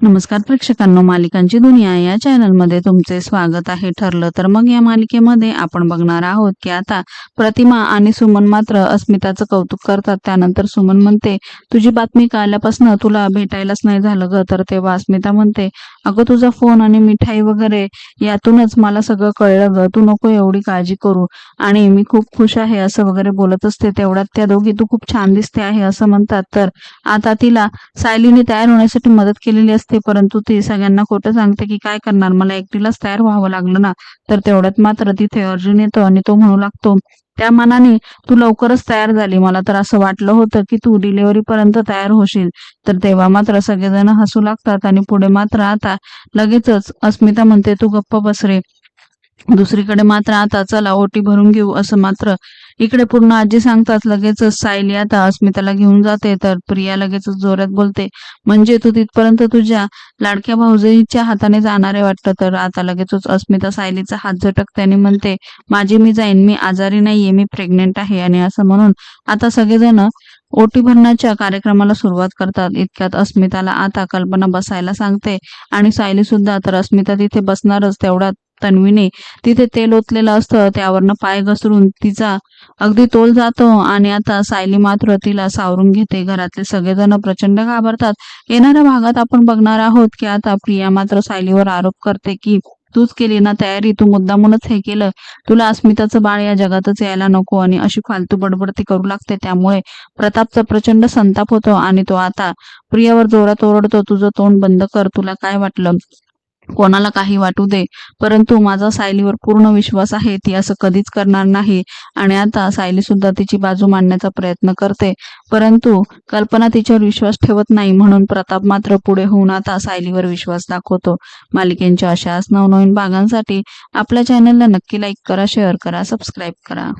नमस्कार प्रेक्षकांनो मालिकांची दुनिया या चॅनलमध्ये तुमचे स्वागत आहे. ठरलं तर मग या मालिकेमध्ये आपण बघणार आहोत की आता प्रतिमा आणि सुमन मात्र अस्मिताचं कौतुक करतात. त्यानंतर सुमन म्हणते तुझी बातमी कळल्यापासून तुला भेटायलाच नाही झालं ग. तर तेव्हा अस्मिता म्हणते अगं तुझा फोन आणि मिठाई वगैरे यातूनच मला सगळं कळलं ग. तू नको एवढी काळजी करू. आणि मी खूप खुश आहे असं वगैरे बोलत असते. तेवढ्यात त्या दोघी तू खूप छान दिसते आहे असं म्हणतात. तर आता तिला सायलीने तयार होण्यासाठी मदत केलेली असते. परंतु ती सगळ्यांना खोटं सांगते की काय करणार? मला एकटीलाच तयार व्हावं लागलं ना तर तेवढ्यात मात्र तिथे अर्जुन येतो आणि तो म्हणू लागतो त्या मनाने तू लवकरच तयार झाली. मला तर असं वाटलं होतं की तू डिलिव्हरी पर्यंत तयार होशील. तर तेव्हा मात्र सगळेजण हसू लागतात आणि पुढे मात्र आता लगेचच अस्मिता म्हणते तू गप्प बसरे दुसरीकडे मात्र आता चला ओटी भरून घेऊ असं मात्र इकडे पूर्ण आजी सांगतात लगेचच सायली आता अस्मिताला घेऊन जाते तर प्रिया लगेचच जोरात बोलते म्हणजे तू तिथपर्यंत तुझ्या लाडक्या भाऊजीच्या हाताने जाणारे वाटतं? तर आता लगेचच अस्मिता सायलीचा हात झटकते आणि म्हणते माझी मी जाईन मी आजारी नाहीये मी प्रेग्नेंट आहे आणि असं म्हणून आता सगळेजण ओटी भरण्याच्या कार्यक्रमाला सुरुवात करतात. इतक्यात अस्मिताला आता कल्पना बसायला सांगते आणि सायली सुद्धा तर अस्मिता तिथे बसणारच तेवढ्यात तन्वीने. तिथे तेल ओतलेलं असतं त्यावरनं पाय घसरून तिचा अगदी तोल जातो आणि आता सायली मात्र तिला सावरून घेते. घरातले सगळेजण प्रचंड घाबरतात. येणाऱ्या भागात आपण बघणार आहोत की आता प्रिया मात्र सायलीवर आरोप करते की तूच केली ना तयारी तू मुद्दामूनच हे केलं. तुला अस्मिताचं बाळ या जगातच यायला नको. आणि अशी फालतू बडबड ती करू लागते. त्यामुळे प्रतापचा प्रचंड संताप होतो आणि तो आता प्रियावर जोरात ओरडतो तुझं तोंड बंद कर तुला काय वाटलं? कोणाला काही वाटू दे. परंतु माझा सायलीवर पूर्ण विश्वास आहे ती असं कधीच करणार नाही. आणि आता सायली सुद्धा तिची बाजू मांडण्याचा प्रयत्न करते. परंतु कल्पना तिच्यावर विश्वास ठेवत नाही म्हणून प्रताप मात्र पुढे होऊन आता सायलीवर विश्वास दाखवतो. मालिकेंच्या अशाच नवनवीन भागांसाठी आपल्या चॅनलला नक्की लाईक करा शेअर करा सबस्क्राईब करा.